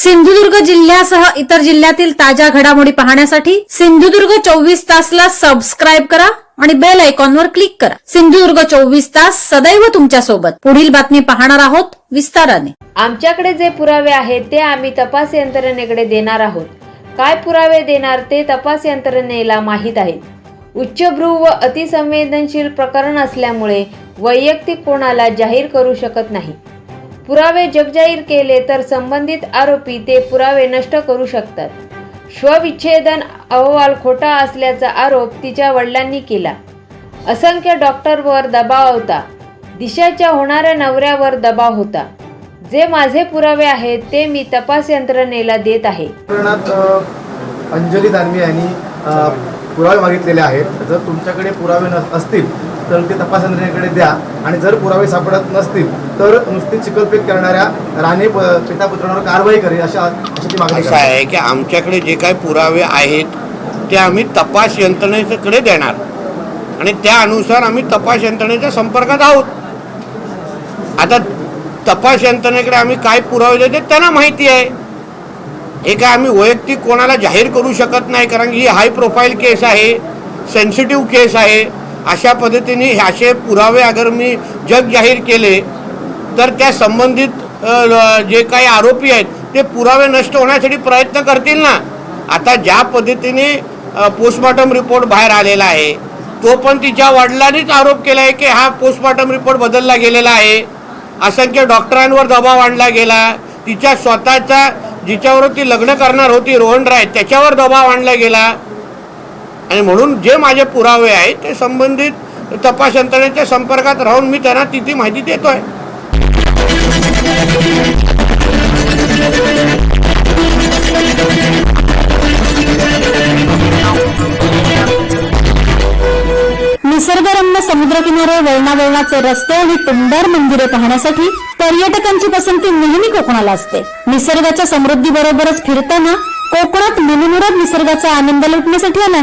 सिंधुदुर्ग जिल्ह्यासह इतर जिल्ह्यातील ताज्या घडामोडी पाहण्यासाठी सिंधुदुर्ग चोवीस तासला सबस्क्राईब करा आणि बेल आयकॉनवर क्लिक करा. सिंधुदुर्ग चोवीस तास सदैव तुमच्यासोबत पुढील बातमी पाहणार आहोत विस्ताराने. आमच्याकडे जे पुरावे आहेत ते आम्ही तपास यंत्रणेकडे देणार आहोत. काय पुरावे देणार ते तपास यंत्रणेला माहीत आहेत. उच्चभ्रू व अतिसंवेदनशील प्रकरण असल्यामुळे वैयक्तिक कोणाला जाहीर करू शकत नाही. पुरावे जगजाहीर केले तर संबंधित आरोपी ते पुरावे नष्ट करू शकतात. श्वविच्छेदन अहवाल खोटा असल्याचा आरोप तिच्या वडिलांनी केला. असंख्य डॉक्टरवर दबाव होता. दिशाच्या होणाऱ्या नवऱ्यावर दबाव होता. जे माझे पुरावे आहेत ते मी तपास यंत्रणेला देत आहे. प्रकरणात अंजली दानवे यांनी पुरावे मागितलेले आहेत. जर तुमच्याकडे पुरावे असतील तर ते तपास यंत्रणेकडे द्या. आणि जर पुरावे सापडत नसतील तर नुसती चिकलपेट करणाऱ्या राणे पितापुत्रांवर कारवाई करेल अशा अशी मागणी असं. आहे की आमच्याकडे जे काही पुरावे आहेत ते आम्ही तपास यंत्रणेकडे देणार. आणि त्या अनुसार आम्ही तपास यंत्रणेच्या संपर्कात आहोत. आता तपास यंत्रणेकडे आम्ही काय पुरावे देते त्यांना माहिती आहे. हे काय आम्ही वैयक्तिक कोणाला जाहीर करू शकत नाही कारण ही हाय प्रोफाईल केस आहे सेन्सिटिव्ह केस आहे. अशा पद्धतीने असे पुरावे अगर मी जग जाहीर केले तर त्या संबंधित जे काही आरोपी आहेत ते पुरावे नष्ट होण्यासाठी प्रयत्न करतील ना? आता ज्या पद्धतीने पोस्टमॉर्टम रिपोर्ट बाहेर आलेला आहे तो पण तिच्या वडिलांनीच आरोप केला आहे की हा पोस्टमॉर्टम रिपोर्ट बदलला गेलेला आहे. असंख्य डॉक्टरांवर दबाव आणला गेला. तिच्या स्वतःचा जिच्यावर ती लग्न करणार होती रोहन राय त्याच्यावर दबाव आणला गेला. आणि म्हणून जे माझे पुरावे आहेत ते संबंधित तपास यंत्रणेच्या संपर्कात राहून मी त्यांना तिथे माहिती देतोय. निसर्गरम्य समुद्रकिनारे वळणावळणाचे रस्ते आणि टुंडार मंदिरे पाहण्यासाठी पर्यटकांची पसंती नेहमी कोकणाला असते. निसर्गाच्या समृद्धी बरोबरच फिरताना कोकणात मनमुरद निसर्गाचा आनंद लुटण्यासाठी आला